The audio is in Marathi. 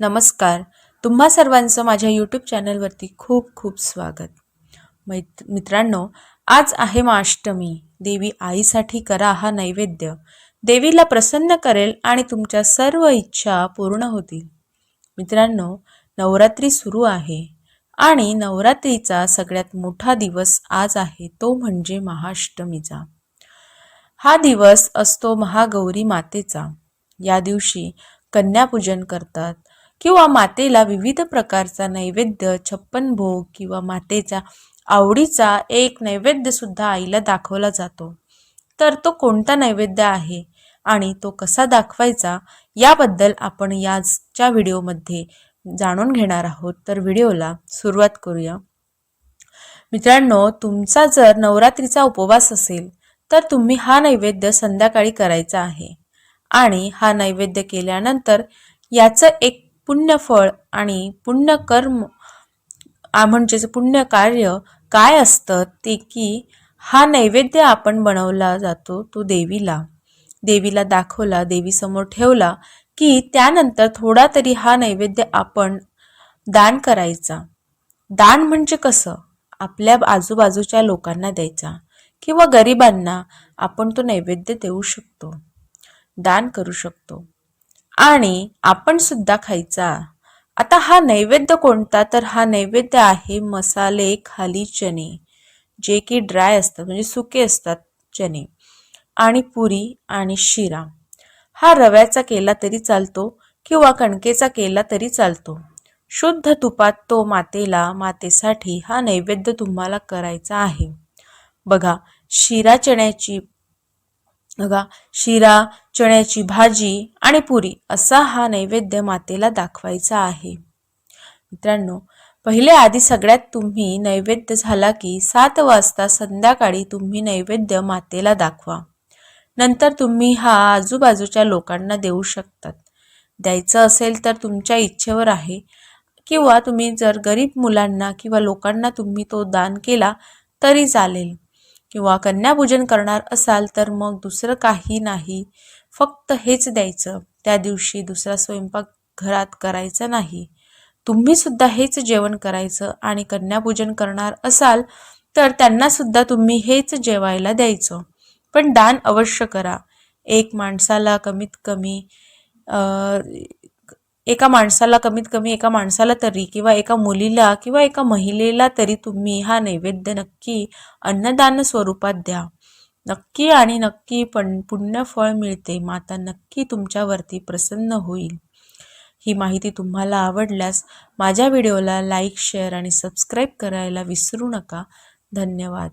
नमस्कार. तुम्हा सर्वांचं माझ्या यूट्यूब चॅनलवरती खूप खूप स्वागत. मैत मित्रांनो आज आहे माष्टमी. देवी आईसाठी करा हा नैवेद्य. देवीला प्रसन्न करेल आणि तुमच्या सर्व इच्छा पूर्ण होतील. मित्रांनो नवरात्री सुरू आहे. आणि नवरात्रीचा सगळ्यात मोठा दिवस आज आहे तो म्हणजे महाअष्टमीचा. हा दिवस असतो महागौरी मातेचा. या दिवशी कन्यापूजन करतात. किंवा मातेला विविध प्रकारचा नैवेद्य छप्पन भोग किंवा मातेचा आवडीचा एक नैवेद्य सुद्धा आईला दाखवला जातो. तर तो कोणता नैवेद्य आहे आणि तो कसा दाखवायचा याबद्दल आपण याच्या व्हिडिओमध्ये जाणून घेणार आहोत. तर व्हिडिओला सुरुवात करूया. मित्रांनो तुमचा जर नवरात्रीचा उपवास असेल तर तुम्ही हा नैवेद्य संध्याकाळी करायचा आहे. आणि हा नैवेद्य केल्यानंतर याचं एक पुण्यफळ आणि पुण्यकर्म म्हणजेच पुण्य कार्य काय असतं ते की हा नैवेद्य आपण बनवला जातो तो देवीला. देवीला दाखवला देवीसमोर ठेवला की त्यानंतर थोडा तरी हा नैवेद्य आपण दान करायचा. दान म्हणजे कसं? आपल्या आजूबाजूच्या लोकांना द्यायचा किंवा गरिबांना आपण तो नैवेद्य देऊ शकतो दान करू शकतो. आणि आपण सुद्धा खायचा. आता हा नैवेद्य कोणता? तर हा नैवेद्य आहे मसाले खाली चणे जे की ड्राय असतात म्हणजे सुके असतात चणे आणि पुरी आणि शिरा. हा रव्याचा केला तरी चालतो किंवा कणकेचा केला तरी चालतो. शुद्ध तुपात तो मातेला मातेसाठी हा नैवेद्य तुम्हाला करायचा आहे. बघा शिरा चण्याची बघा शिरा चण्याची भाजी आणि पुरी असा हा नैवेद्य मातेला दाखवायचा आहे. मित्रांनो पहिले आधी सगळ्यात तुम्ही नैवेद्य झाला की सात वाजता संध्याकाळी तुम्ही नैवेद्य मातेला दाखवा. नंतर तुम्ही हा आजूबाजूच्या लोकांना देऊ शकतात. द्यायचं असेल तर तुमच्या इच्छेवर आहे किंवा तुम्ही जर गरीब मुलांना किंवा लोकांना तुम्ही तो दान केला तरी चालेल किंवा कन्यापूजन करणार असाल तर मग दुसरं काही नाही. फक्त हेच द्यायचं. त्या दिवशी दुसरा स्वयंपाक घरात करायचा नाही. तुम्ही सुद्धा हेच जेवण करायचं आणि कन्यापूजन करणार असाल तर त्यांनासुद्धा तुम्ही हेच जेवायला द्यायचं. पण दान अवश्य करा. एक माणसाला कमीत कमी एका माणसाला कमीत कमी एका माणसाला तरी किंवा एका मुलीला किंवा एका महिलेला तरी तुम्ही हा नैवेद्य नक्की अन्नदान स्वरूपात द्या. नक्की आणि नक्की पण पुण्यफळ मिळते. माता नक्की तुमच्यावरती प्रसन्न होईल. ही माहिती तुम्हाला आवडल्यास माझ्या व्हिडिओला लाईक शेअर आणि सबस्क्राईब करायला विसरू नका. धन्यवाद.